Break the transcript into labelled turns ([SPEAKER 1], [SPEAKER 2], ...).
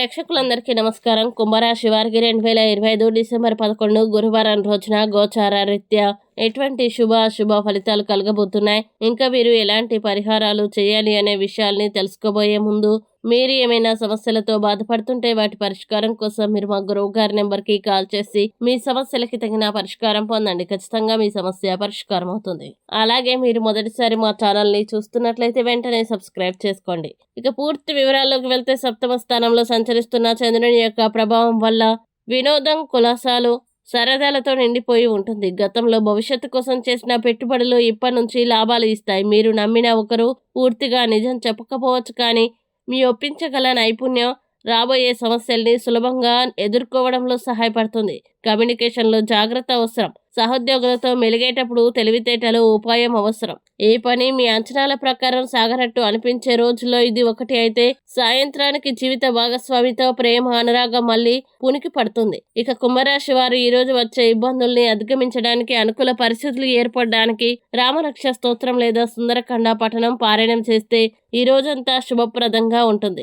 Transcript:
[SPEAKER 1] ప్రేక్షకులందరికీ నమస్కారం. కుంభరాశి వారికి రెండు వేల ఇరవై ఐదు డిసెంబర్ పదకొండు గురువారం రోజున గోచార రీత్యా ఎటువంటి శుభ అశుభ ఫలితాలు కలగబోతున్నాయి? ఇంకా మీరు ఎలాంటి పరిహారాలు చేయాలి అనే విషయాల్ని తెలుసుకోబోయే ముందు మీరు ఏమైనా సమస్యలతో బాధపడుతుంటే వాటి పరిష్కారం కోసం మీరు మా గురువు గారి నెంబర్కి కాల్ చేసి మీ సమస్యలకి తగిన పరిష్కారం పొందండి. ఖచ్చితంగా మీ సమస్య పరిష్కారం అవుతుంది. అలాగే మీరు మొదటిసారి మా ఛానల్ని చూస్తున్నట్లయితే వెంటనే సబ్స్క్రైబ్ చేసుకోండి. ఇక పూర్తి వివరాల్లోకి వెళ్తే సప్తమ స్థానంలో సంచరిస్తున్న చంద్రుని యొక్క ప్రభావం వల్ల వినోదం కులాసాలు సరదాలతో నిండిపోయి ఉంటుంది. గతంలో భవిష్యత్తు కోసం చేసిన పెట్టుబడులు ఇప్పటి నుంచి లాభాలు ఇస్తాయి. మీరు నమ్మిన ఒకరు పూర్తిగా నిజం చెప్పకపోవచ్చు కానీ మీ ఒప్పించగల నైపుణ్యం రాబోయే సమస్యల్ని సులభంగా ఎదుర్కోవడంలో సహాయపడుతుంది. కమ్యూనికేషన్లో జాగ్రత్త అవసరం. సహోద్యోగులతో మెలిగేటప్పుడు తెలివితేటలు ఉపాయం అవసరం. ఏ పని మీ అంచనాల ప్రకారం సాగనట్టు అనిపించే రోజుల్లో ఇది ఒకటి అయితే సాయంత్రానికి జీవిత భాగస్వామితో ప్రేమ అనురాగం మళ్ళీ పునికి పడుతుంది. ఇక కుంభరాశి వారు ఈ రోజు వచ్చే ఇబ్బందుల్ని అధిగమించడానికి అనుకూల పరిస్థితులు ఏర్పడడానికి రామరక్ష స్తోత్రం లేదా సుందరఖండ పఠనం పారాయణం చేస్తే ఈ రోజంతా శుభప్రదంగా ఉంటుంది.